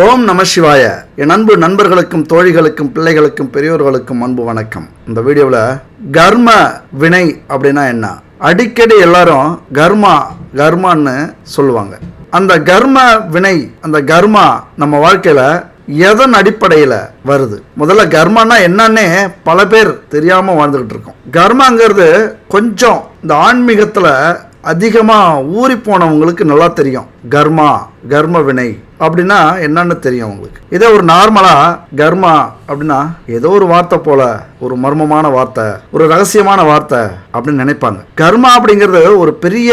ஓம் நம சிவாய. என் அன்பு நண்பர்களுக்கும் தோழிகளுக்கும் பிள்ளைகளுக்கும் பெரியோர்களுக்கும் அன்பு வணக்கம். இந்த வீடியோவில் கர்ம வினை அப்படின்னா என்ன? அடிக்கடி எல்லாரும் கர்மா கர்மான்னு சொல்லுவாங்க. அந்த கர்ம வினை அந்த கர்மா நம்ம வாழ்க்கையில் எதன் அடிப்படையில் வருது? முதல்ல கர்மானா என்னன்னே பல பேர் தெரியாமல் வாழ்ந்துக்கிட்டு இருக்கோம். கர்மாங்கிறது கொஞ்சம் இந்த ஆன்மீகத்தில் அதிகமாக ஊறி போனவங்களுக்கு நல்லா தெரியும். கர்மா கர்ம வினை அப்படின்னா என்னன்னு தெரியும் உங்களுக்கு. இதே ஒரு நார்மலாக கர்மா அப்படின்னா ஏதோ ஒரு வார்த்தை போல ஒரு மர்மமான வார்த்தை ஒரு ரகசியமான வார்த்தை அப்படின்னு நினைப்பாங்க. கர்மா அப்படிங்கிறது ஒரு பெரிய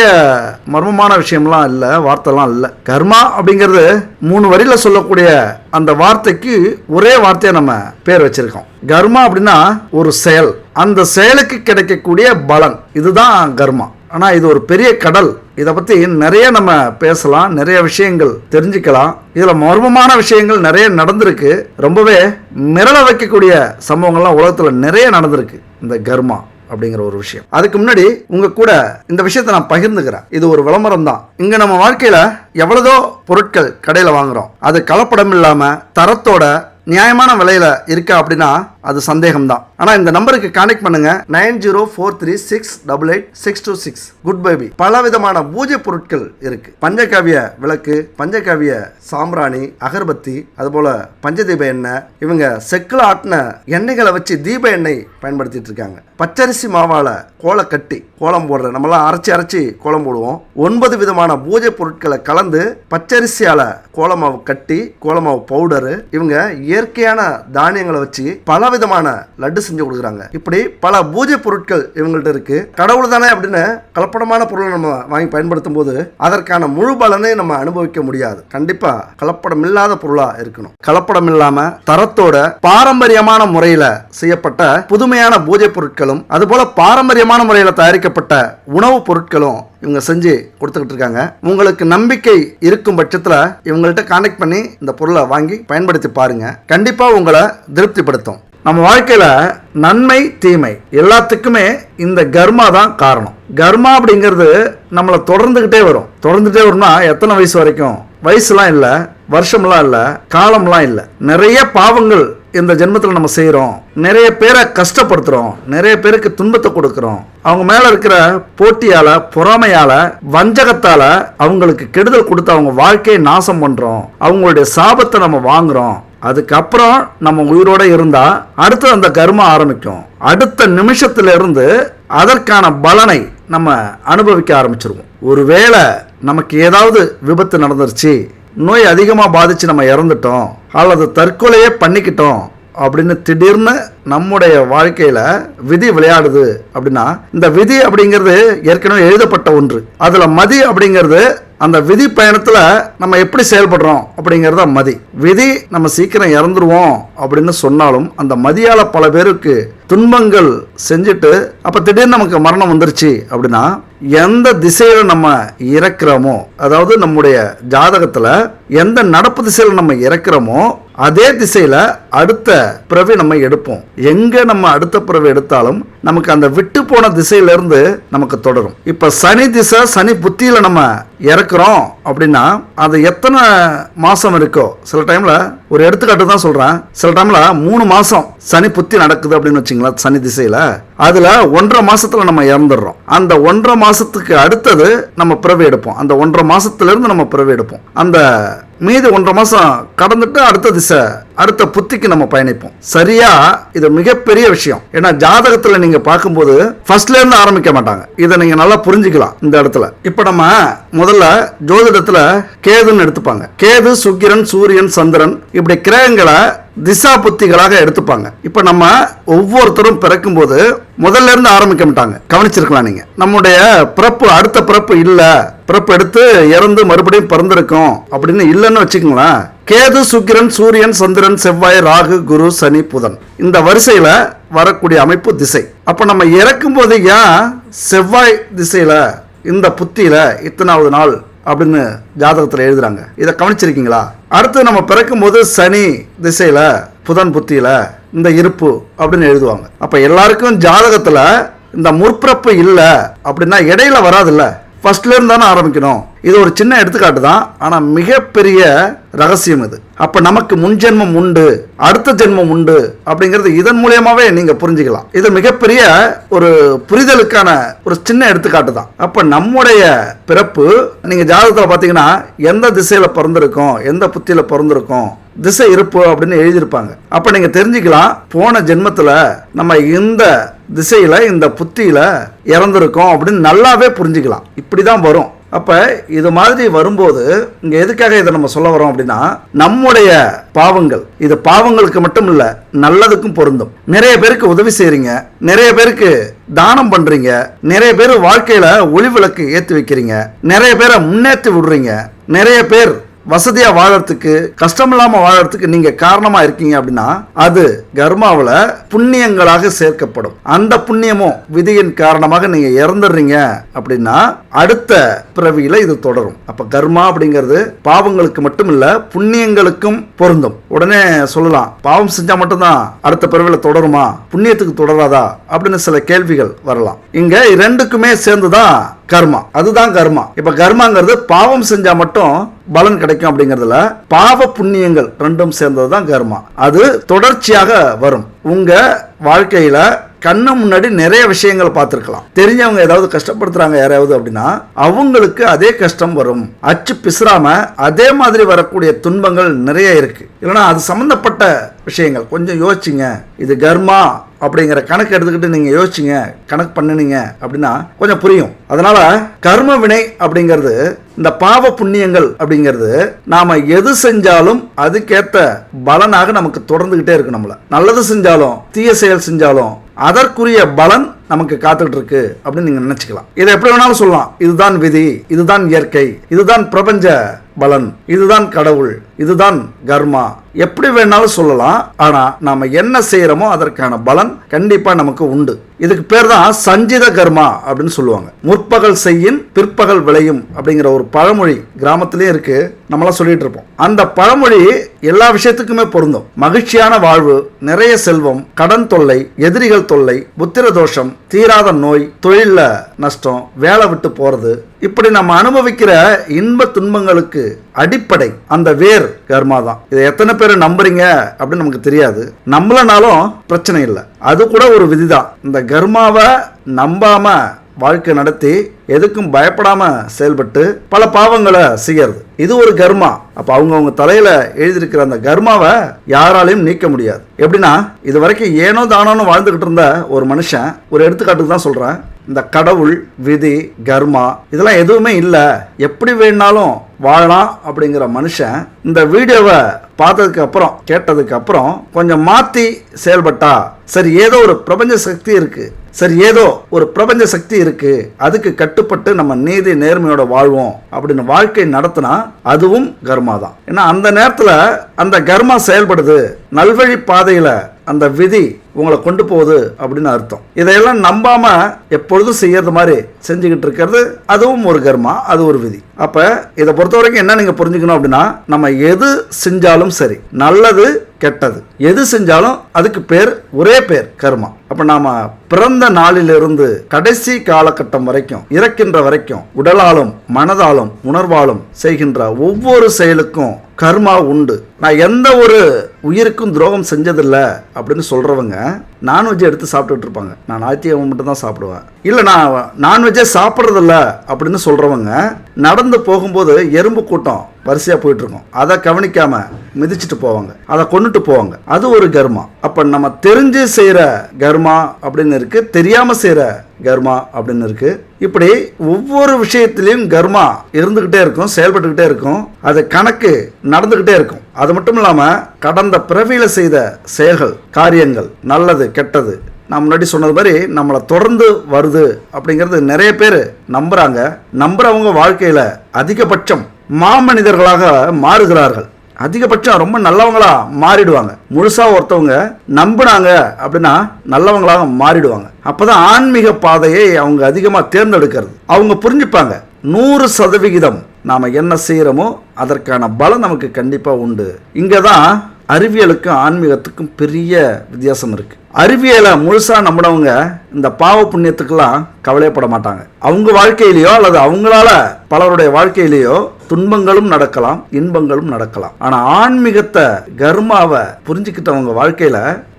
மர்மமான விஷயம்லாம் இல்லை வார்த்தைலாம் இல்லை. கர்மா அப்படிங்கிறது மூணு வரியில் சொல்லக்கூடிய அந்த வார்த்தைக்கு ஒரே வார்த்தையை நம்ம பேர் வச்சிருக்கோம். கர்மா அப்படின்னா ஒரு செயல். அந்த செயலுக்கு கிடைக்கக்கூடிய பலன். இதுதான் கர்மா. ஆனால் இது ஒரு பெரிய கடல். இதை பற்றி நிறைய நம்ம பேசலாம் நிறைய விஷயங்கள் தெரிஞ்சுக்கலாம். இதில் மர்மமான விஷயங்கள் நிறைய நடந்திருக்கு. ரொம்பவே மிரள வைக்கக்கூடிய சம்பவங்கள்லாம் உலகத்தில் நிறைய நடந்திருக்கு. இந்த கர்மா அப்படிங்கிற ஒரு விஷயம். அதுக்கு முன்னாடி உங்க கூட இந்த விஷயத்தை நான் பகிர்ந்துக்கிறேன். இது ஒரு விளம்பரம் தான். இங்க நம்ம வாழ்க்கையில எவ்வளதோ பொருட்கள் கடையில் வாங்குறோம். அது கலப்படம் இல்லாம தரத்தோட நியாயமான விலையில இருக்கா அப்படின்னா அது சந்தேகம்தான். ஆனால் இந்த நம்பருக்கு கான்டெக்ட் பண்ணுங்க. Nine zero four three six double eight six two six. Good baby. பல விதமான பூஜை பொருட்கள் இருக்கு. பஞ்சகாவிய விளக்கு பஞ்சகாவிய சாம்பிராணி அகர்பத்தி அதுபோல பஞ்சதீப எண்ணெய். இவங்க செக்கில் ஆட்டின எண்ணெய்களை வச்சு தீப எண்ணெய் பயன்படுத்திட்டு இருக்காங்க. பச்சரிசி மாவால கோலை கட்டி கோலம் போடுற நம்மளாம் அரைச்சி அரைச்சி கோலம் போடுவோம். ஒன்பது விதமான பூஜை பொருட்களை கலந்து பச்சரிசியால கோலமாவு கட்டி கோலமாவு பவுடரு. இவங்க இயற்கையான தானியங்களை வச்சு பல விதமான லட்டு செஞ்சு கொடுக்குறாங்க. இப்படி பல பூஜை பொருட்கள் இவங்கள்ட்ட இருக்கு. கடவுள் தானே அப்படின்னு கலப்படமான பொருளை நம்ம வாங்கி பயன்படுத்தும் போது அதற்கான முழு பலனை நம்ம அனுபவிக்க முடியாது. கண்டிப்பா கலப்படம் இல்லாத பொருளா இருக்கணும். கலப்படம் இல்லாம தரத்தோட பாரம்பரியமான முறையில செய்யப்பட்ட புதுமையான பூஜை பொருட்களும் அதுபோல பாரம்பரியமான முறையில் தயாரிக்கப்பட்ட உணவுப் பொருட்களும் இவங்க செஞ்சு கொடுத்துக்கிட்டு இருக்காங்க. உங்களுக்கு நம்பிக்கை இருக்கும் பட்சத்தில் இவங்கள்ட்ட கான்டாக்ட் பண்ணி இந்த பொருளை வாங்கி பயன்படுத்தி பாருங்க. கண்டிப்பாக உங்களை திருப்திப்படுத்தும். நம்ம வாழ்க்கையில் நன்மை தீமை எல்லாத்துக்குமே இந்த கர்மா தான் காரணம். கர்மா அப்படிங்கிறது நம்மளை தொடர்ந்துக்கிட்டே வரும். தொடர்ந்துட்டே வரும்னா எத்தனை வயசு வரைக்கும்? வயசுலாம் இல்லை வருஷம்லாம் இல்லை காலம்லாம் இல்லை. நிறைய பாவங்கள் இந்த ஜென்மத்தில் நம்ம செய்கிறோம் நிறைய பேரை கஷ்டப்படுத்துகிறோம் நிறைய பேருக்கு துன்பத்தை கொடுக்குறோம். அவங்க மேலே இருக்கிற போட்டியால் பொறாமையால் வஞ்சகத்தால் அவங்களுக்கு கெடுதல் கொடுத்து அவங்க வாழ்க்கையை நாசம் பண்ணுறோம் அவங்களுடைய சாபத்தை நம்ம வாங்குறோம். அதுக்கப்புறம் நம்ம உயிரோட இருந்தால் அடுத்து அந்த கர்மம் ஆரம்பிக்கும். அடுத்த நிமிஷத்திலிருந்து அதற்கான பலனை நம்ம அனுபவிக்க ஆரம்பிச்சிருவோம். ஒருவேளை நமக்கு ஏதாவது விபத்து நடந்துருச்சு நோய் அதிகமாக பாதிச்சு நம்ம இறந்துட்டோம் அல்லது தற்கொலையே பண்ணிக்கிட்டோம் அப்படின்னு திடீர்னு நம்முடைய வாழ்க்கையில் விதி விளையாடுது அப்படின்னா இந்த விதி அப்படிங்கிறது ஏற்கனவே எழுதப்பட்ட ஒன்று. அதில் மதி அப்படிங்கிறது அந்த விதி பயணத்தில் நம்ம எப்படி செயல்படுறோம் அப்படிங்கிறத மதி. விதி நம்ம சீக்கிரம் இறந்துருவோம் அப்படின்னு சொன்னாலும் அந்த மதியால் பல பேருக்கு துன்பங்கள் செஞ்சுட்டு அப்போ திடீர்னு நமக்கு மரணம் வந்துருச்சு அப்படின்னா எந்த திசையில் நம்ம இறக்குறோமோ அதாவது நம்முடைய ஜாதகத்தில் எந்த நடப்பு திசையில் நம்ம இறக்குறோமோ அதே திசையில் அடுத்த பிறவி நம்ம எடுப்போம். எங்கே நம்ம அடுத்த பிறவி எடுத்தாலும் நமக்கு அந்த விட்டு போன திசையிலேருந்து நமக்கு தொடரும். இப்போ சனி திசை சனி புத்தியில் நம்ம இறக்குறோம் அப்படின்னா அது எத்தனை மாதம் இருக்கோ சில டைமில் ஒரு எடுத்துக்காட்டு தான் சொல்கிறேன் சில டைமில் மூணு மாதம் சனி புத்தி நடக்குது அப்படின்னு வச்சிங்களா சனி திசையில். அதில் ஒன்றரை மாதத்தில் நம்ம இறந்துடுறோம். அந்த ஒன்றரை மாதத்துக்கு அடுத்தது நம்ம பிறவி எடுப்போம். அந்த ஒன்றரை மாதத்துலேருந்து நம்ம பிறவி எடுப்போம். அந்த மீதி ஒன்றரை மாதம் கடந்துட்டு அடுத்த திசை அடுத்த புத்திக்கு நம்ம பயணிப்போம். சரியா? இது மிகப்பெரிய விஷயம். ஏன்னா ஜாதகத்துல நீங்க பார்க்கும்போது ஃபர்ஸ்ட்ல இருந்து ஆரம்பிக்க மாட்டாங்க. இதை நீங்க நல்லா புரிஞ்சுக்கலாம் இந்த இடத்துல. இப்போ நம்ம முதல்ல ஜோதிடத்துல கேதுன்னு எடுத்துப்பாங்க. கேது சுக்கிரன் சூரியன் சந்திரன் இப்படி கிரகங்களை திசா புத்திகளாக எடுத்துப்பாங்க. இப்போ நம்ம ஒவ்வொருத்தரும் பிறக்கும்போது முதல்ல இருந்து ஆரம்பிக்க மாட்டாங்க. கவனிச்சிருக்கலாம் நீங்க. நம்முடைய பிறப்பு அடுத்த பிறப்பு இல்ல. பிறப்பு எடுத்து இறந்து மறுபடியும் பிறந்திருக்கோம் அப்படின்னு இல்லைன்னு வச்சுக்கோங்களேன். கேது சுக்கிரன் சூரியன் சந்திரன் செவ்வாய் ராகு குரு சனி புதன். இந்த வரிசையில வரக்கூடிய அமைப்பு திசை. அப்ப நம்ம இறக்கும் போது ஏன் செவ்வாய் திசையில இந்த புத்தியில இத்தனாவது நாள் அப்படின்னு ஜாதகத்தில் எழுதுறாங்க. இதை கவனிச்சிருக்கீங்களா? அடுத்து நம்ம பிறக்கும் போது சனி திசையில் புதன் புத்தியில் இந்த இருப்பு அப்படின்னு எழுதுவாங்க. அப்போ எல்லாருக்கும் ஜாதகத்தில் இந்த முற்பிறப்பு இல்லை அப்படின்னா இடையில வராதுல்ல. ஃபர்ஸ்ட்லேருந்து தானே ஆரம்பிக்கணும். இது ஒரு சின்ன எடுத்துக்காட்டு தான். ஆனால் மிகப்பெரிய ரகசியம் இது. அப்போ நமக்கு முன்ஜென்மம் உண்டு அடுத்த ஜென்மம் உண்டு அப்படிங்கிறது இதன் மூலியமாகவே நீங்கள் புரிஞ்சுக்கலாம். இது மிகப்பெரிய ஒரு புரிதலுக்கான ஒரு சின்ன எடுத்துக்காட்டு தான். அப்போ நம்முடைய பிறப்பு நீங்கள் ஜாதகத்தில் பார்த்தீங்கன்னா எந்த திசையில் பிறந்திருக்கோம் எந்த புத்தியில் பிறந்திருக்கோம் திசை இருப்பு அப்படின்னு எழுதியிருப்பாங்க. அப்போ நீங்கள் தெரிஞ்சுக்கலாம் போன ஜென்மத்தில் நம்ம இந்த திசையில் இந்த புத்தியில் இறந்துருக்கோம் அப்படின்னு நல்லாவே புரிஞ்சுக்கலாம். இப்படி தான் வரும். அப்போ இது மாதிரி வரும்போது இங்கே எதுக்காக இதை நம்ம சொல்ல வரோம் அப்படின்னா நம்முடைய பாவங்கள் இது பாவங்களுக்கு மட்டும் இல்லை நல்லதுக்கும் பொருந்தும். நிறைய பேருக்கு உதவி செய்கிறீங்க நிறைய பேருக்கு தானம் பண்ணுறீங்க நிறைய பேர் வாழ்க்கையில் ஒளி விளக்கு ஏற்றி வைக்கிறீங்க நிறைய பேரை முன்னேற்றி விடுறீங்க நிறைய பேர் வசதியா வாழறதுக்கு கஷ்டம் இல்லாம வாழறதுக்கு நீங்க காரணமா இருக்கீங்க அப்படின்னா அது கர்மாவில் புண்ணியங்களாக சேர்க்கப்படும். அந்த புண்ணியமும் விதியின் காரணமாக நீங்க இறந்துடுறீங்க அப்படின்னா அடுத்த பிறவியில இது தொடரும். அப்ப கர்மா அப்படிங்கிறது பாவங்களுக்கு மட்டும் இல்ல புண்ணியங்களுக்கும் பொருந்தும். உடனே சொல்லலாம் பாவம் செஞ்சா மட்டும்தான் அடுத்த பிறவியில் தொடருமா? புண்ணியத்துக்கு தொடராதா? அப்படின்னு சில கேள்விகள் வரலாம். இங்க இரண்டுக்குமே சேர்ந்துதான் கர்மா. அதுதான் கர்மா. இப்ப கர்மாங்கிறது பாவம் செஞ்சா மட்டும் பலன் கிடைக்கும் அப்படிங்கறதுல பாவ புண்ணியங்கள் ரெண்டும் சேர்ந்தது தான் கர்மா. அது தொடர்ச்சியாக வரும். உங்க வாழ்க்கையில கண்ணு முன்னாடி நிறைய விஷயங்கள் பார்த்துருக்கலாம். தெரிஞ்சவங்க ஏதாவது கஷ்டப்படுத்துறாங்க யாராவது அப்படின்னா அவங்களுக்கு அதே கஷ்டம் வரும். அச்சு பிசுறாம அதே மாதிரி வரக்கூடிய துன்பங்கள் நிறைய இருக்கு. இல்லைன்னா அது சம்மந்தப்பட்ட விஷயங்கள். கொஞ்சம் யோசிச்சுங்க. இது கர்மா அப்படிங்கிற கணக்கு எடுத்துக்கிட்டு நீங்க யோசிச்சிங்க. கணக்கு பண்ணுனீங்க அப்படின்னா கொஞ்சம் புரியும். அதனால கர்ம வினை அப்படிங்கிறது இந்த பாவ புண்ணியங்கள் அப்படிங்கிறது நாம எது செஞ்சாலும் அதுக்கேற்ற பலனாக நமக்கு தொடர்ந்துகிட்டே இருக்கு நம்மள. நல்லது செஞ்சாலும் தீய செயல் செஞ்சாலும் அதற்குரிய பலன் நமக்கு காத்துட்டு இருக்கு அப்படின்னு நீங்க நினைச்சுக்கலாம். இதை எப்படி வேணாலும் சொல்லலாம். இதுதான் விதி இதுதான் இயற்கை இதுதான் பிரபஞ்ச பலன் இதுதான் கடவுள் இதுதான் கர்மா எப்படி வேணாலும் சொல்லலாம் ஆனால் நாம் என்ன செய்கிறோமோ அதற்கான பலன் கண்டிப்பாக நமக்கு உண்டு. இதுக்கு பேர் தான் சஞ்சித கர்மா அப்படின்னு சொல்லுவாங்க. முற்பகல் செய்யின் பிற்பகல் விளையும் அப்படிங்கிற ஒரு பழமொழி கிராமத்திலேயே இருக்கு. நம்மளாம் சொல்லிட்டு இருப்போம். அந்த பழமொழி எல்லா விஷயத்துக்குமே பொருந்தும். மகிழ்ச்சியான வாழ்வு நிறைய செல்வம் கடன் தொல்லை எதிரிகள் தொல்லை புத்திர தோஷம் தீராத நோய் தொழிலில் நஷ்டம் வேலை விட்டு போறது. இப்படி நம்ம அனுபவிக்கிற இன்ப துன்பங்களுக்கு அடிப்படை அந்த வேர் கர்மா தான். இதை எத்தனை பேரை நம்புறீங்க அப்படின்னு நமக்கு தெரியாது. நம்பலனாலும் பிரச்சனை இல்லை. அது கூட ஒரு விதிதான். இந்த கர்மாவை நம்பாம வாழ்க்கை நடத்தி எதுக்கும் பயப்படாம செயல்பட்டு பல பாவங்களை செய்யறது. இது ஒரு கர்மா. அப்ப அவங்கவுங்க தலையில எழுதியிருக்கிற அந்த கர்மாவை யாராலையும் நீக்க முடியாது. எப்படின்னா இது வரைக்கும் ஏனோ தானோன்னு வாழ்ந்துகிட்டு இருந்த ஒரு மனுஷன் ஒரு எடுத்துக்காட்டுக்கு தான் சொல்றேன். இந்த கடவுள் விதி கர்மா இதெல்லாம் எதுவுமே இல்லை. எப்படி வேணாலும் வாழலாம் அப்படிங்கிற மனுஷன் இந்த வீடியோவை பார்த்ததுக்கு அப்புறம் கேட்டதுக்கு அப்புறம் கொஞ்சம் மாற்றி செயல்பட்டா சரி ஏதோ ஒரு பிரபஞ்ச சக்தி இருக்கு. சரி ஏதோ ஒரு பிரபஞ்ச சக்தி இருக்கு. அதுக்கு கட்டுப்பட்டு நம்ம நீதி நேர்மையோட வாழ்வோம் அப்படின்னு வாழ்க்கை நடத்தினா அதுவும் கர்மா தான். ஏன்னா அந்த நேரத்தில் அந்த கர்மா செயல்படுது. நல்வழி பாதையில் அந்த விதி உங்களை கொண்டு போகுது அப்படின்னு அர்த்தம். இதையெல்லாம் நம்பாம எப்பொழுதும் செய்யறது மாதிரி செஞ்சுக்கிட்டு இருக்கிறது அதுவும் ஒரு கர்மா அது ஒரு விதி. அப்ப இதை பொறுத்த வரைக்கும் என்ன நீங்க புரிஞ்சுக்கணும் அப்படின்னா நம்ம எது செஞ்சாலும் சரி நல்லது கெட்டது. எது செஞ்சாலும் அதுக்கு பேர் ஒரே பேர் கர்மா. அப்ப நாம பிறந்த நாளிலிருந்து கடைசி காலகட்டம் வரைக்கும் இறக்கின்ற வரைக்கும் உடலாலும் மனதாலும் உணர்வாலும் செய்கின்ற ஒவ்வொரு செயலுக்கும் கர்மா உண்டு. நான் எந்த ஒரு உயிருக்கும் துரோகம் செஞ்சதில்லை அப்படின்னு சொல்றவங்க நான்வெஜ் எடுத்து சாப்பிட்டுட்டு இருப்பாங்க நான் ஞாயிற்றுக்கிழமை மட்டும் தான் சாப்பிடுவேன். இல்லை நான் நான்வெஜ்ஜே சாப்பிட்றதில்ல அப்படின்னு சொல்கிறவங்க நடந்து போகும்போது எறும்பு கூட்டம். வரிசையாக போயிட்டுருக்கோம். அதை கவனிக்காமல் மிதிச்சிட்டு போவாங்க. அதை கொண்டுட்டு போவாங்க. அது ஒரு கர்மா. அப்போ நம்ம தெரிஞ்சு செய்கிற கர்மா அப்படின்னு இருக்குது தெரியாமல் செய்கிற கர்மா அப்படின்னு இருக்குது இப்படி ஒவ்வொரு விஷயத்திலையும் கர்மா இருந்துக்கிட்டே இருக்கும் செயல்பட்டுக்கிட்டே இருக்கும். அது கணக்கு நடந்துக்கிட்டே இருக்கும். அது மட்டும் இல்லாமல் கடந்த பிறவியில் செய்த செயல்கள் காரியங்கள் நல்லது கெட்டது நான் முன்னாடி சொன்னது மாதிரி நம்மளை தொடர்ந்து வருது அப்படிங்கிறது நிறைய பேர் நம்புகிறாங்க நம்புகிறவங்க வாழ்க்கையில் அதிகபட்சம் மாமனிதர்களாக மாறுகிறார்கள். அதிகபட்சம் ரொம்ப நல்லவங்களா மாறிடுவாங்க. முழுசா ஒருத்தவங்க நம்பினாங்க அப்படின்னா நல்லவங்களாக மாறிடுவாங்க. அப்பதான் ஆன்மீக பாதையை அவங்க அதிகமா தேர்ந்தெடுக்கிறது. அவங்க புரிஞ்சுப்பாங்க. நூறு சதவிகிதம் நாம என்ன செய்யறோமோ அதற்கான பலம் நமக்கு கண்டிப்பா உண்டு. இங்கே தான் அறிவியலுக்கும் ஆன்மீகத்துக்கும் பெரிய வித்தியாசம் இருக்கு. அறிவியலை முழுசா நம்பினவங்க இந்த பாவ புண்ணியத்துக்கெல்லாம் கவலைப்பட மாட்டாங்க. அவங்க வாழ்க்கையிலேயோ அல்லது அவங்களால பலருடைய வாழ்க்கையிலேயோ துன்பங்களும் நடக்கலாம் இன்பங்களும் நடக்கலாம். ஆனா ஆன்மீகத்தை கர்மாவை புரிஞ்சுக்கிட்டவங்க வாழ்க்கையில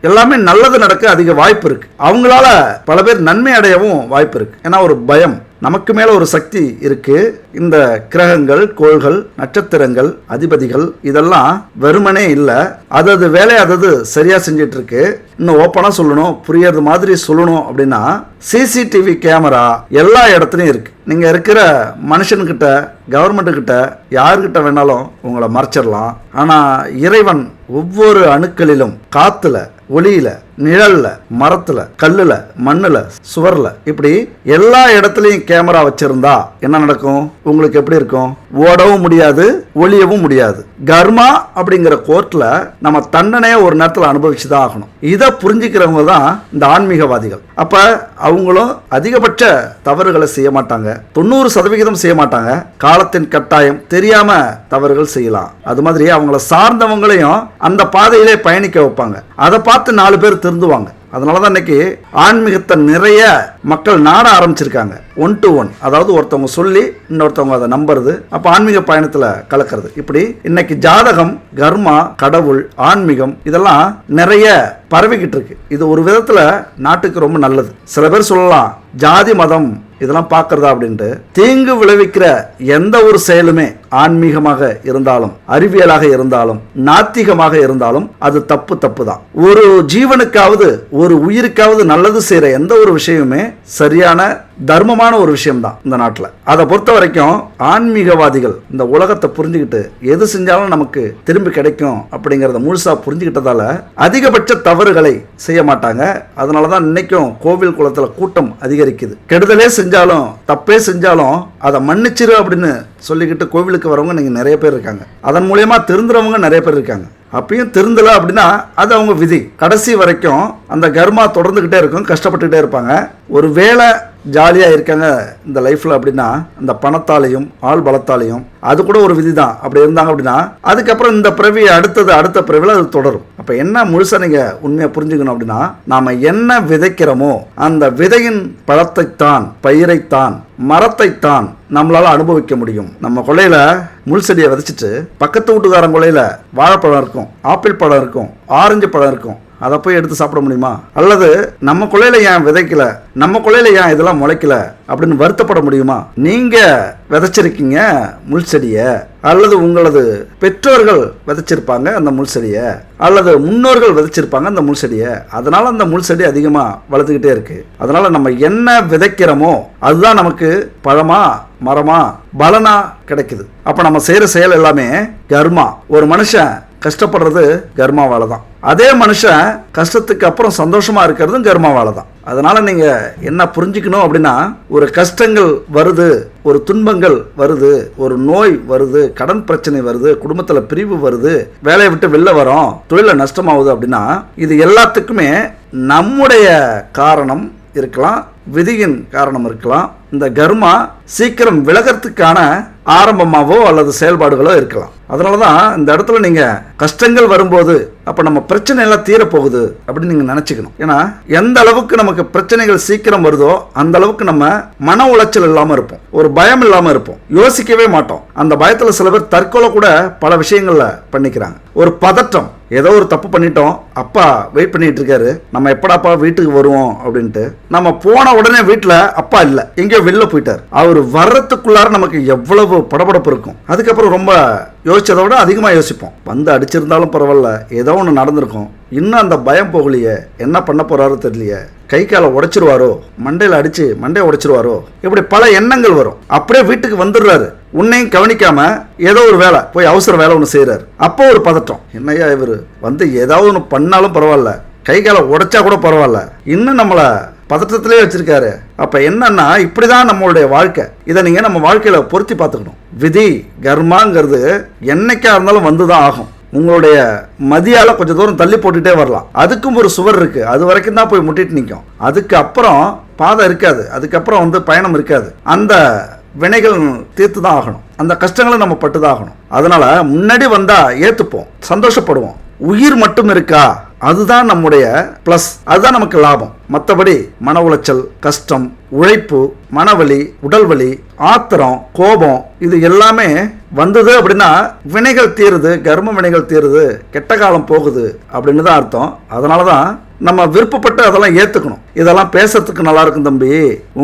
எல்லாமே நல்லது நடக்க அதிக வாய்ப்பு இருக்கு. அவங்களால பல பேர் நன்மை அடையவும் வாய்ப்பு இருக்கு. ஏன்னா ஒரு பயம். நமக்கு மேலே ஒரு சக்தி இருக்குது இந்த கிரகங்கள் கோள்கள் நட்சத்திரங்கள் அதிபதிகள் இதெல்லாம் வெறுமனே இல்லை. அதது வேலையை அதது சரியாக செஞ்சிட்டு இருக்கு இன்னும் ஓப்பனாக சொல்லணும் புரியறது மாதிரி சொல்லணும் அப்படின்னா சிசிடிவி கேமரா எல்லா இடத்துலையும் இருக்குது நீங்கள் இருக்கிற மனுஷன்கிட்ட கவர்மெண்ட்டுக்கிட்ட கிட்ட யாருக்கிட்ட வேணாலும் உங்களை மறைச்சிடலாம். ஆனால் இறைவன் ஒவ்வொரு அணுக்களிலும் காற்றுல ஒளியில் நிழல்ல மரத்துல கல்லுல மண்ணுல சுவர்ல இப்படி எல்லா இடத்துலயும் கேமரா வச்சிருந்தா என்ன நடக்கும்? உங்களுக்கு எப்படி இருக்கும்? ஓடவும் முடியாது ஒளியவும் முடியாது. கர்மா அப்படிங்கிற கோர்ட்ல நம்ம தண்டனையை ஒரு நேரத்தில் அனுபவிச்சு தான் ஆகணும். இதை புரிஞ்சுக்கிறவங்க தான் இந்த ஆன்மீகவாதிகள். அப்ப அவங்களும் அதிகபட்ச தவறுகளை செய்ய மாட்டாங்க. தொண்ணூறு சதவிகிதம் செய்ய மாட்டாங்க. காலத்தின் கட்டாயம் தெரியாம தவறுகள் செய்யலாம். அது மாதிரி அவங்கள சார்ந்தவங்களையும் அந்த பாதையிலே பயணிக்க வைப்பாங்க. அதை பார்த்து நாலு பேர் திருந்துவாங்க. அதனால தான் இன்னைக்கு ஆன்மீகத்தை நிறைய மக்கள் நாட ஆரம்பிச்சிருக்காங்க. ஒன் டு ஒன் அதாவது ஒருத்தவங்க சொல்லி இன்னொருத்தவங்க அதை நம்புறது அப்போ ஆன்மீக பயணத்தில் கலக்கிறது. இப்படி இன்னைக்கு ஜாதகம் கர்மா கடவுள் ஆன்மீகம் இதெல்லாம் நிறைய பரவிக்கிட்டு இருக்கு இது ஒரு விதத்தில் நாட்டுக்கு ரொம்ப நல்லது. சில பேர் சொல்லலாம் ஜாதி மதம் இதெல்லாம் பார்க்குறதா? அப்படின்ட்டு. தீங்கு விளைவிக்கிற எந்த ஒரு செயலுமே ஆன்மீகமாக இருந்தாலும் அறிவியலாக இருந்தாலும் நாத்திகமாக இருந்தாலும் அது தப்பு தப்பு தான். ஒரு ஜீவனுக்காவது ஒரு உயிருக்காவது நல்லது செய்கிற எந்த ஒரு விஷயமுமே சரியான தர்மமான ஒரு விஷயம் தான் இந்த நாட்டில். அதை பொறுத்த வரைக்கும் ஆன்மீகவாதிகள் இந்த உலகத்தை புரிஞ்சுக்கிட்டு எது செஞ்சாலும் நமக்கு திரும்பி கிடைக்கும் அப்படிங்கிறத முழுசா புரிஞ்சுக்கிட்டதால அதிகபட்ச தவறுகளை செய்ய மாட்டாங்க. அதனால தான் இன்னைக்கும் கோவில் குளத்தில் கூட்டம் அதிகரிக்குது. கெடுதலே செஞ்சாலும் தப்பே செஞ்சாலும் அதை மன்னிச்சிரு அப்படின்னு சொல்லிக்கிட்டு கோவிலுக்கு வரவங்க நீங்கள் நிறைய பேர் இருக்காங்க. அதன் மூலயமா திருந்துறவங்க நிறைய பேர் இருக்காங்க. அப்பயும் திருந்தல அப்படின்னா அது அவங்க விதி. கடைசி வரைக்கும் அந்த கர்மா தொடர்ந்துக்கிட்டே இருக்கும் கஷ்டப்பட்டுக்கிட்டே இருப்பாங்க. ஒரு வேளை ஜாலியாக இருக்காங்க இந்த லைஃப்பில் அப்படின்னா இந்த பணத்தாலையும் ஆள் பலத்தாலையும். அது கூட ஒரு விதி தான் அப்படி இருந்தாங்க அப்படின்னா அதுக்கப்புறம் இந்த பிறவி அடுத்தது அடுத்த பிறவியில் அது தொடரும். அப்போ என்ன முழுசாக நீங்கள் உண்மையாக புரிஞ்சுக்கணும் அப்படின்னா நாம் என்ன விதைக்கிறோமோ அந்த விதையின் பழத்தைத்தான் பயிரைத்தான் மரத்தைத்தான் நம்மளால் அனுபவிக்க முடியும். நம்ம கொலையில் முள் செடியை விதைச்சிட்டு பக்கத்து வீட்டுக்காரன் கொலையில் வாழைப்பழம் இருக்கும் ஆப்பிள் பழம் இருக்கும் ஆரஞ்சு பழம் இருக்கும் அதை போய் எடுத்து சாப்பிட முடியுமா? அல்லது நம்ம கொள்ளையில ஏன் விதைக்கல? நம்ம கொள்ளையில ஏன் இதெல்லாம் முளைக்கல? அப்படின்னு வருத்தப்பட முடியுமா? நீங்க விதைச்சிருக்கீங்க முள் செடியை அல்லது உங்களது பெற்றோர்கள் விதைச்சிருப்பாங்க அந்த முள் செடியை அல்லது முன்னோர்கள் விதைச்சிருப்பாங்க அந்த முள் செடியை. அதனால அந்த முள் செடி அதிகமாக வளர்த்துக்கிட்டே இருக்கு. அதனால நம்ம என்ன விதைக்கிறோமோ அதுதான் நமக்கு பழமா மரமா பலனா கிடைக்குது. அப்ப நம்ம செய்யற செயல் எல்லாமே கர்மா. ஒரு மனுஷன் கஷ்டப்படுறது கர்மாவால் தான். அதே மனுஷன் கஷ்டத்துக்கு அப்புறம் சந்தோஷமாக இருக்கிறதும் கர்மாவால் தான். அதனால் நீங்கள் என்ன புரிஞ்சுக்கணும் அப்படின்னா ஒரு கஷ்டங்கள் வருது ஒரு துன்பங்கள் வருது ஒரு நோய் வருது கடன் பிரச்சனை வருது குடும்பத்தில் பிரிவு வருது வேலையை விட்டு வெளில வரோம் தொழிலில் நஷ்டமாகுது அப்படின்னா இது எல்லாத்துக்குமே நம்முடைய காரணம் இருக்கலாம் விதியின் காரணம் இருக்கலாம். இந்த கர்மா சீக்கிரம் விலகிறதுக்கான ஆரம்பமாகவோ அல்லது செயல்பாடுகளோ இருக்கலாம். அதனால தான் இந்த இடத்துல நீங்கள் கஷ்டங்கள் வரும்போது அப்போ நம்ம பிரச்சனை எல்லாம் தீரப்போகுது அப்படின்னு நீங்கள் நினச்சிக்கணும். ஏன்னா எந்த அளவுக்கு நமக்கு பிரச்சனைகள் சீக்கிரம் வருதோ அந்த அளவுக்கு நம்ம மன உளைச்சல் இல்லாமல் இருப்போம். ஒரு பயம் இல்லாமல் இருப்போம். யோசிக்கவே மாட்டோம். அந்த பயத்தில் சில பேர் தற்கொலை கூட பல விஷயங்களில் பண்ணிக்கிறாங்க. ஒரு பதட்டம். ஏதோ ஒரு தப்பு பண்ணிட்டோம். அப்பா வெயிட் பண்ணிட்டு இருக்காரு. நம்ம எப்படாப்பா வீட்டுக்கு வருவோம் அப்படின்ட்டு. நம்ம போன உடனே வீட்டில் அப்பா இல்லை. எங்கேயோ வெளில போயிட்டார். அவர் வர்றதுக்குள்ளார நமக்கு எவ்வளவு படபடப்பு இருக்கும். அதுக்கப்புறம் ரொம்ப யோசிச்சதை விட அதிகமாக யோசிப்போம். வந்து அடிச்சிருந்தாலும் பரவாயில்ல. ஏதோ ஒன்று நடந்திருக்கும். இன்னும் அந்த பயம் போகலையே. என்ன பண்ண போறாரோ தெரியலையே. கை காலை உடைச்சிருவாரோ? மண்டையில் அடிச்சு மண்டையை உடைச்சிருவாரோ? இப்படி பல எண்ணங்கள் வரும். அப்படியே வீட்டுக்கு வந்துடுறாரு. உன்னையும் கவனிக்காம ஏதோ ஒரு வேலை போய் அவசர வேலை ஒன்று செய்கிறாரு அப்போ ஒரு பதட்டம். என்னய்யா இவர்? வந்து ஏதாவது ஒன்று பண்ணாலும் பரவாயில்ல. கை காலை உடைச்சா கூட பரவாயில்ல. இன்னும் நம்மளை பதற்றத்திலே வச்சிருக்காரு. அப்ப என்னன்னா இப்படிதான் நம்மளுடைய வாழ்க்கை. இதை நீங்க நம்ம வாழ்க்கையில பொருத்தி பார்த்துக்கணும். விதி கர்மாங்கிறது என்னைக்கா இருந்தாலும் வந்துதான் ஆகும். உங்களுடைய மதியால கொஞ்சம் தூரம் தள்ளி போட்டுட்டே வரலாம். அதுக்கும் ஒரு சுவர் இருக்கு. அது வரைக்கும் தான் போய் முட்டிட்டு நிற்கும் அதுக்கு அப்புறம் பாதை இருக்காது. அதுக்கப்புறம் வந்து பயணம் இருக்காது. அந்த வினைகள் தீர்த்து தான் ஆகணும். அந்த கஷ்டங்களை நம்ம பட்டு தான் ஆகணும். அதனால முன்னாடி வந்தா ஏத்துப்போம். சந்தோஷப்படுவோம். உயிர் மட்டும் இருக்கா? அதுதான் நம்முடைய ப்ளஸ் அதுதான் நமக்கு லாபம். மற்றபடி மன உளைச்சல் கஷ்டம் உழைப்பு மனவலி உடல்வலி ஆத்திரம் கோபம் இது எல்லாமே வந்தது அப்படின்னா வினைகள் தீருது கர்ம வினைகள் தீருது கெட்ட காலம் போகுது அப்படின்னு தான் அர்த்தம். அதனால தான் நம்ம விருப்பப்பட்டு அதெல்லாம் ஏற்றுக்கணும் இதெல்லாம் பேசுறதுக்கு நல்லா இருக்கும் தம்பி.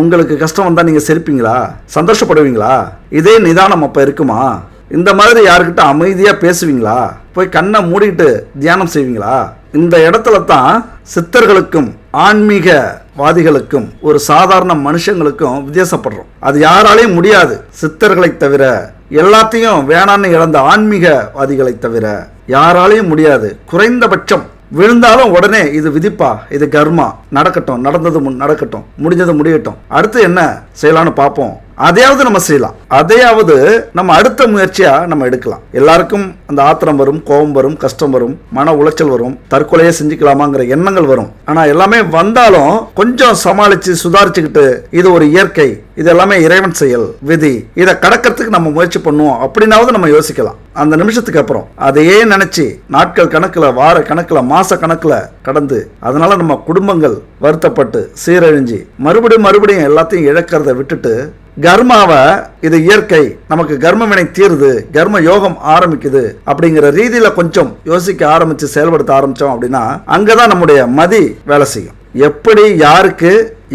உங்களுக்கு கஷ்டம் வந்தால் நீங்கள் சிரிப்பீங்களா சந்தோஷப்படுவீங்களா? இதே நிதானம் அப்போ இருக்குமா? இந்த மாதிரி யாருக்கிட்ட அமைதியாக பேசுவீங்களா? போய் கண்ணை மூடிட்டு தியானம் செய்வீங்களா? இந்த இடத்துல தான் சித்தர்களுக்கும் ஆன்மீகவாதிகளுக்கும் ஒரு சாதாரண மனுஷங்களுக்கும் வித்தியாசப்படுறோம். அது யாராலையும் முடியாது. சித்தர்களை தவிர எல்லாத்தையும் வேணான்னு இழந்த ஆன்மீகவாதிகளை தவிர யாராலையும் முடியாது. குறைந்தபட்சம் விழுந்தாலும் உடனே இது விதிப்பா? இது கர்மா. நடக்கட்டும். நடந்தது முன் நடக்கட்டும். முடிஞ்சது முடியட்டும். அடுத்து என்ன செய்யலாம்னு பார்ப்போம். அதையாவது நம்ம செய்யலாம். அதையாவது நம்ம அடுத்த முயற்சியா நம்ம எடுக்கலாம். எல்லாருக்கும் அந்த ஆத்திரம் வரும் கோபம் வரும் கஷ்டம் வரும் மன உளைச்சல் வரும் தற்கொலையே செஞ்சுக்கலாமாங்கிற எண்ணங்கள் வரும். ஆனா எல்லாமே வந்தாலும் கொஞ்சம் சமாளிச்சு சுதாரிச்சுக்கிட்டு இது ஒரு இயற்கை. இது எல்லாமே இறைவன் செயல் விதி. இதை கடக்கிறதுக்கு நம்ம முயற்சி பண்ணுவோம். அப்படின்னாவது நம்ம யோசிக்கலாம். அந்த நிமிஷத்துக்கு அப்புறம் அதையே நினைச்சு நாட்கள் கணக்கில் வார கணக்கில் மாச கணக்கில் கடந்து அதனால நம்ம குடும்பங்கள் வருத்தப்பட்டு சீரழிஞ்சு மறுபடியும் மறுபடியும் எல்லாத்தையும் இழக்கிறத விட்டுட்டு கர்மாவை இது இயற்கை. நமக்கு கர்ம வினை தீருது. கர்ம யோகம் ஆரம்பிக்குது. அப்படிங்கிற ரீதியில் கொஞ்சம் யோசிக்க ஆரம்பித்து செயல்படுத்த ஆரம்பித்தோம் அப்படின்னா அங்கே தான் நம்முடைய மதி வேலை செய்யும். எப்படி யாருக்கு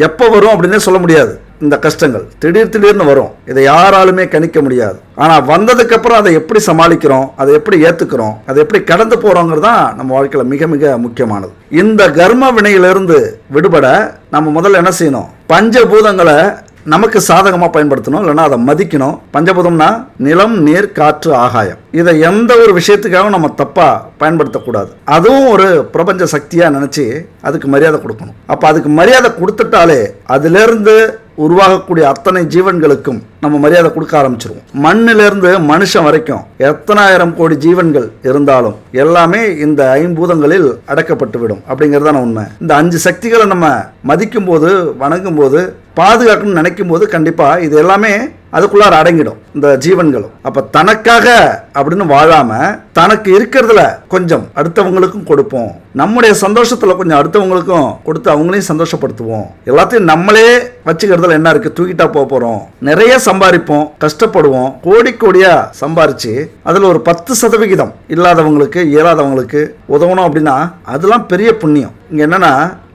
எப்போ வரும் அப்படின்னே சொல்ல முடியாது. இந்த கஷ்டங்கள். திடீர் திடீர்னு வரும். இதை யாராலுமே கணிக்க முடியாது. ஆனால் வந்ததுக்கப்புறம் அதை எப்படி சமாளிக்கிறோம்? அதை எப்படி ஏற்றுக்கிறோம் அதை எப்படி கடந்து போகிறோங்கிறது தான் நம்ம வாழ்க்கையில் மிக மிக முக்கியமானது. இந்த கர்ம வினையிலிருந்து விடுபட நம்ம முதல்ல என்ன செய்யணும்? பஞ்சபூதங்களை நமக்கு சாதகமாக பயன்படுத்தணும் இல்லைன்னா அதை மதிக்கணும். பஞ்சபூதம்னா நிலம் நீர் காற்று ஆகாயம். இதை எந்த ஒரு விஷயத்துக்காகவும் நம்ம தப்பாக பயன்படுத்தக்கூடாது. அதுவும் ஒரு பிரபஞ்ச சக்தியாக நினச்சி அதுக்கு மரியாதை கொடுக்கணும். அப்போ அதுக்கு மரியாதை கொடுத்துட்டாலே அதுலேருந்து உருவாகக்கூடிய அத்தனை ஜீவன்களுக்கும் நம்ம மரியாதை கொடுக்க ஆரம்பிச்சிருவோம். மண்ணிலிருந்து மனுஷன் வரைக்கும் எத்தனாயிரம் கோடி ஜீவன்கள் இருந்தாலும் எல்லாமே இந்த ஐம்பூதங்களில் அடக்கப்பட்டுவிடும் அப்படிங்கிறதான உண்மை. இந்த அஞ்சு சக்திகளை நம்ம மதிக்கும் போது வணங்கும் போது பாதுகாக்கணும்னு நினைக்கும் போது கண்டிப்பாக இது எல்லாமே அதுக்குள்ளார அடங்கிடும் இந்த ஜீவன்களும். அப்ப தனக்காக அப்படின்னு வாழாம தனக்கு இருக்கிறதுல கொஞ்சம் அடுத்தவங்களுக்கும் கொடுப்போம். நம்முடைய சந்தோஷத்துல கொஞ்சம் அடுத்தவங்களுக்கும் கொடுத்து அவங்களையும் சந்தோஷப்படுத்துவோம். எல்லாத்தையும் நம்மளே வச்சுக்கிறதுல என்ன இருக்கு? தூக்கிட்டா போக போறோம். நிறைய சம்பாதிப்போம் கஷ்டப்படுவோம் கோடி கோடியா சம்பாரிச்சு அதுல ஒரு பத்து சதவிகிதம் இல்லாதவங்களுக்கு இயலாதவங்களுக்கு உதவணும் அப்படின்னா அதெல்லாம் பெரிய புண்ணியம். இங்க என்னன்னா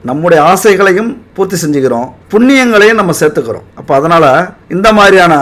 நம்முடைய ஆசைகளையும் பூர்த்தி செஞ்சுக்கிறோம். புண்ணியங்களையும் நம்ம சேர்த்துக்கிறோம். அப்போ அதனால் இந்த மாதிரியான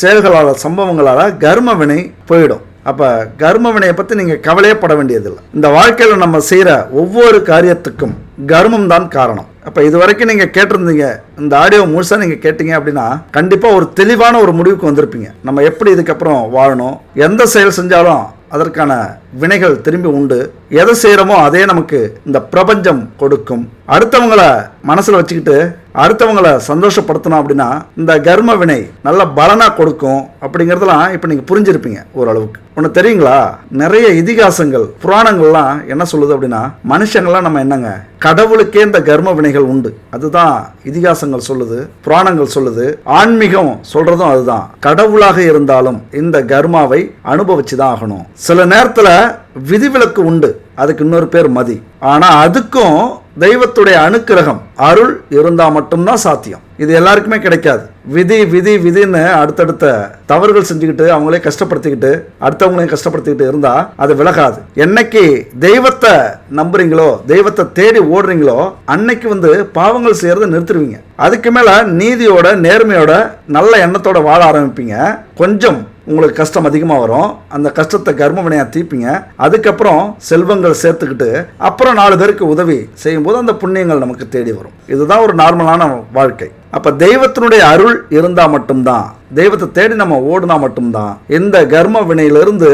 செயல்களால் சம்பவங்களால் கர்ம வினை போயிடும். அப்போ கர்ம வினையை பற்றி நீங்கள் கவலையே பட வேண்டியதில்லை. இந்த வாழ்க்கையில் நம்ம செய்கிற ஒவ்வொரு காரியத்துக்கும் கர்மம் தான் காரணம். அப்போ இது வரைக்கும் நீங்கள் கேட்டிருந்தீங்க இந்த ஆடியோ முழுசாக நீங்கள் கேட்டீங்க அப்படின்னா கண்டிப்பாக ஒரு தெளிவான ஒரு முடிவுக்கு வந்திருப்பீங்க. நம்ம எப்படி இதுக்கப்புறம் வாழணும் எந்த செயல் செஞ்சாலும் அதற்கான வினைகள் திரும்பி உண்டு. எதை செய்கிறோமோ அதே நமக்கு இந்த பிரபஞ்சம் கொடுக்கும். அடுத்தவங்களை மனசில் வச்சுக்கிட்டு அடுத்தவங்களை சந்தோஷப்படுத்தணும் அப்படின்னா இந்த கர்ம வினை நல்ல பலனாக கொடுக்கும் அப்படிங்கிறதெல்லாம் இப்போ நீங்கள் புரிஞ்சிருப்பீங்க ஓரளவுக்கு. ஒன்று தெரியுங்களா? நிறைய இதிகாசங்கள் புராணங்கள்லாம் என்ன சொல்லுது அப்படின்னா மனுஷங்கள்லாம் நம்ம என்னங்க? கடவுளுக்கே இந்த கர்ம வினைகள் உண்டு. அதுதான் இதிகாசங்கள் சொல்லுது புராணங்கள் சொல்லுது ஆன்மீகம் சொல்றதும் அதுதான். கடவுளாக இருந்தாலும் இந்த கர்மாவை அனுபவிச்சு தான் ஆகணும். சில நேரத்தில் விதிவிலக்கு உண்டு. அதுக்கு இன்னொரு பேர் மதி. ஆனால் அதுக்கும் தெய்வத்துடைய அனுக்கிரகம் அருள் இருந்தால் மட்டும்தான் சாத்தியம். இது எல்லாருக்குமே கிடைக்காது. விதி விதி விதின்னு அடுத்தடுத்த தவறுகள் செஞ்சுக்கிட்டு அவங்களே கஷ்டப்படுத்திக்கிட்டு அடுத்தவங்களையும் கஷ்டப்படுத்திக்கிட்டு இருந்தால் அது விலகாது. என்னைக்கு தெய்வத்தை நம்புறீங்களோ தெய்வத்தை தேடி ஓடுறீங்களோ அன்னைக்கு வந்து பாவங்கள் செய்யறதை நிறுத்துருவீங்க. அதுக்கு மேலே நீதியோட நேர்மையோட நல்ல எண்ணத்தோட வாழ ஆரம்பிப்பீங்க. கொஞ்சம் உங்களுக்கு கஷ்டம் அதிகமாக வரும். அந்த கஷ்டத்தை கர்ம வினையாக தீப்பீங்க அதுக்கப்புறம் செல்வங்கள் சேர்த்துக்கிட்டு அப்புறம் நாலு பேருக்கு உதவி செய்யும்போது அந்த புண்ணியங்கள் நமக்கு தேடி வரும். இதுதான் ஒரு நார்மலான வாழ்க்கை. அப்போ தெய்வத்தினுடைய அருள் இருந்தால் மட்டும்தான் தெய்வத்தை தேடி நம்ம ஓடினா மட்டும்தான் இந்த கர்ம வினையிலிருந்து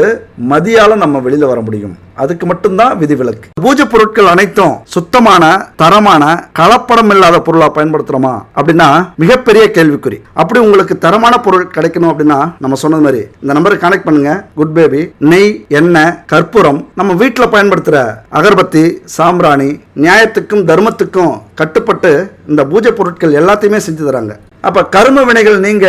மதியால நம்ம வெளியில வர முடியும். அதுக்கு மட்டும்தான் விதிவிலக்கு. பூஜை பொருட்கள் அனைத்தும் சுத்தமான தரமான கலப்படம் இல்லாத பொருளா பயன்படுத்துறோமா? அப்படின்னா மிகப்பெரிய கேள்விக்குறி. அப்படி உங்களுக்கு தரமான பொருள் கிடைக்கணும் அப்படின்னா நம்ம சொன்னது மாதிரி இந்த நம்பருக்கு கனெக்ட் பண்ணுங்க. குட் பேபி நெய் எண்ணெய் கற்பூரம் நம்ம வீட்டில் பயன்படுத்துற அகர்பத்தி சாம்பிராணி நியாயத்துக்கும் தர்மத்துக்கும் கட்டுப்பட்டு இந்த பூஜை பொருட்கள் எல்லாத்தையுமே செஞ்சு தராங்க. அப்ப கர்ம வினைகள் நீங்க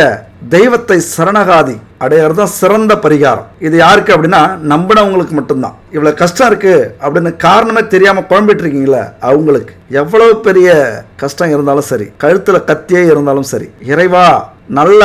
தெய்வத்தை சரணகாதி அடையிறது தான் சிறந்த பரிகாரம். இது யாருக்கு அப்படின்னா நம்பினவங்களுக்கு மட்டும்தான். இவ்வளோ கஷ்டம் இருக்குது அப்படின்னு காரணமே தெரியாமல் குழம்பிட்டு இருக்கீங்களே அவங்களுக்கு. எவ்வளவு பெரிய கஷ்டம் இருந்தாலும் சரி கழுத்தில் கத்தியே இருந்தாலும் சரி இறைவா நல்ல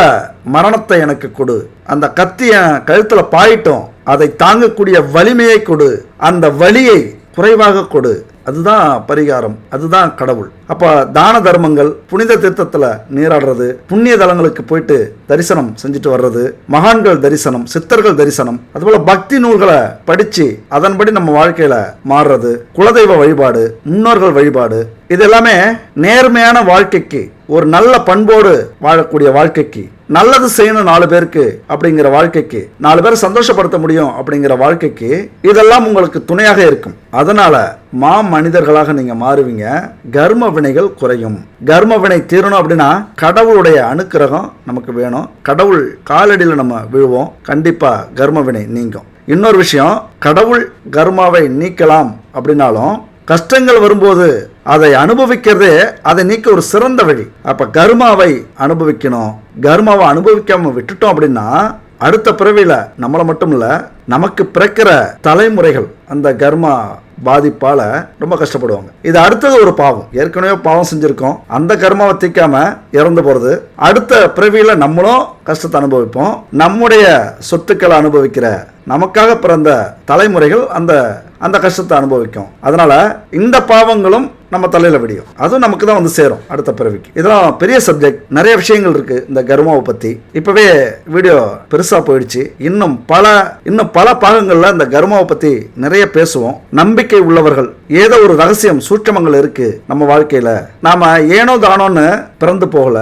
மரணத்தை எனக்கு கொடு. அந்த கத்தியை கழுத்தில் பாயிட்டோம் அதை தாங்கக்கூடிய வலிமையை கொடு. அந்த வலியை குறைவாக கொடு. அதுதான் பரிகாரம். அதுதான் கடவுள். அப்போ தான தர்மங்கள் புனித தீர்த்தத்தில் நீராடுறது புண்ணிய தலங்களுக்கு போயிட்டு தரிசனம் செஞ்சுட்டு வர்றது மகான்கள் தரிசனம் சித்தர்கள் தரிசனம் அதுபோல் பக்தி நூல்களை படித்து அதன்படி நம்ம வாழ்க்கையில் மாறுறது குலதெய்வ வழிபாடு முன்னோர்கள் வழிபாடு இது எல்லாமே நேர்மையான வாழ்க்கைக்கு ஒரு நல்ல பண்போடு வாழக்கூடிய வாழ்க்கைக்கு நல்லது செய்யணும் நாலு பேருக்கு அப்படிங்கிற வாழ்க்கைக்கு நாலு பேரை சந்தோஷப்படுத்த முடியும் அப்படிங்கிற வாழ்க்கைக்கு இதெல்லாம் உங்களுக்கு துணையாக இருக்கும். அதனால மா மனிதர்களாக நீங்க மாறுவீங்க கர்ம வினைகள் குறையும். கர்ம வினை தீரணும் அப்படின்னா கடவுளுடைய அனுக்கிரகம் நமக்கு வேணும். கடவுள் காலடியில் நம்ம விழுவோம். கண்டிப்பாக கர்ம வினை நீங்கும். இன்னொரு விஷயம் கடவுள் கர்மாவை நீக்கலாம் அப்படின்னாலும் கஷ்டங்கள் வரும்போது அதை அனுபவிக்கிறதே அதை நீக்க ஒரு சிறந்த வழி. அப்போ கர்மாவை அனுபவிக்கணும். கர்மாவை அனுபவிக்காமல் விட்டுட்டோம் அப்படின்னா அடுத்த பிறவியில நம்மளை மட்டும் இல்ல நமக்கு பிறக்கிற தலைமுறைகள் அந்த கர்மா பாதிப்பால ரொம்ப கஷ்டப்படுவாங்க. இது அடுத்தது ஒரு பாவம். ஏற்கனவே பாவம் செஞ்சிருக்கோம். அந்த கர்மாவை தீக்காம இறந்து போறது. அடுத்த பிறவியில நம்மளும் கஷ்டத்தை அனுபவிப்போம். நம்முடைய சொத்துக்களை அனுபவிக்கிற நமக்காக பிறந்த தலைமுறைகள் அந்த அந்த கஷ்டத்தை அனுபவிக்கும். அதனால இந்த பாவங்களும் நம்ம தலையில் விடியும். அதுவும் நமக்கு தான் வந்து சேரும் அடுத்த பிறவிக்கு. இதெல்லாம் பெரிய சப்ஜெக்ட் நிறைய விஷயங்கள் இருக்கு இந்த கர்மாவை பற்றி இப்போவே வீடியோ பெருசாக போயிடுச்சு. இன்னும் பல இன்னும் பல பாகங்களில் இந்த கர்மாவை பற்றி நிறைய பேசுவோம். நம்பிக்கை உள்ளவர்கள் ஏதோ ஒரு ரகசியம் சூட்சமங்கள் இருக்கு நம்ம வாழ்க்கையில். நாம ஏனோ தானோன்னு பிறந்து போகல.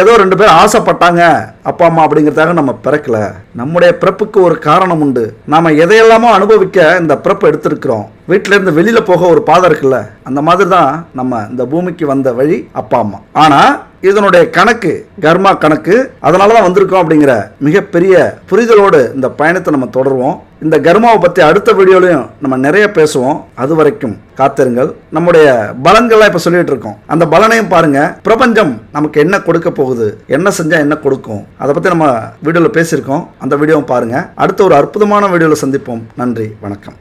ஏதோ ரெண்டு பேர் ஆசைப்பட்டாங்க அப்பா அம்மா அப்படிங்கிறதாக நம்ம பிறக்கல. நம்முடைய பிறப்புக்கு ஒரு காரணம் உண்டு. நாம எதையெல்லாமோ அனுபவிக்க இந்த பிறப்பு எடுத்திருக்கிறோம். வீட்டிலேருந்து இருந்து போக ஒரு பாதை இருக்குல்ல அந்த மாதிரி தான் நம்ம இந்த பூமிக்கு வந்த வழி அப்பா அம்மா. ஆனால் இதனுடைய கணக்கு கர்மா கணக்கு அதனால தான் வந்திருக்கோம் அப்படிங்கிற மிகப்பெரிய புரிதலோடு இந்த பயணத்தை நம்ம தொடருவோம். இந்த கர்மாவை பற்றி அடுத்த வீடியோலையும் நம்ம நிறைய பேசுவோம். அது வரைக்கும் காத்திருங்கள். நம்முடைய பலன்கள்லாம் இப்போ சொல்லிட்டு இருக்கோம். அந்த பலனையும் பாருங்க. பிரபஞ்சம் நமக்கு என்ன கொடுக்க போகுது என்ன செஞ்சால் என்ன கொடுக்கும் அதை பற்றி நம்ம வீடியோவில் பேசியிருக்கோம். அந்த வீடியோவும் பாருங்க. அடுத்த ஒரு அற்புதமான வீடியோவில் சந்திப்போம். நன்றி வணக்கம்.